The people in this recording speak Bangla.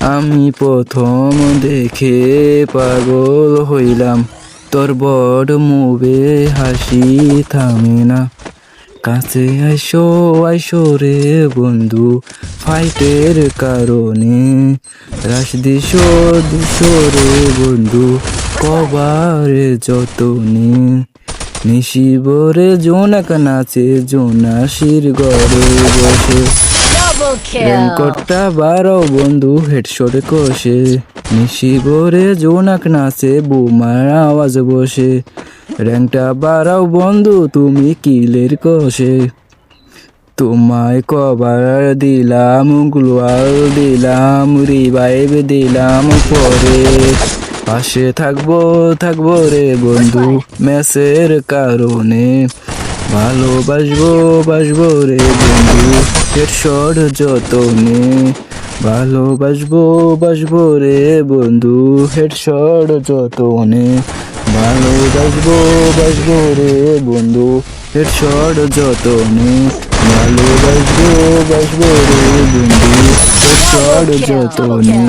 আমি প্রথম দেখে পাগল হইলাম। তোর বড় মুবে হাসি থামে না। কাছে আইসো আইসো রে বন্ধু ফাইটের কারণে। রাস দিশো দিশো রে বন্ধু, কবারে যতনে। নিশিবরে জোনাক নাচে, জোনাসির গড়ে বসে। Double. রেনকোটটা বারো বন্ধু হেডশট কষে। নিশিবরে জোনাক নাচে, বোমার আওয়াজ বসে। র্যাংটা বাড়াও বন্ধু, তুমি কিলের কষে। তোমায় কবার দিলাম, গ্লোয়াল দিলাম রিভাইভ দিলাম পরে। পাশে থাকব থাকব রে বন্ধু ম্যাচের কারণে। ভালোবাসবো, বাসবো রে বন্ধু। হেডশট যতনে ভালোবাসবো বাসবো রে বন্ধু হেড স্বর যতনে ভালোবাসবো বাসবো রে বন্ধু হেড স্বর যতনে ভালোবাসবো বাসবো রে বন্ধু হেড স্বর যতনে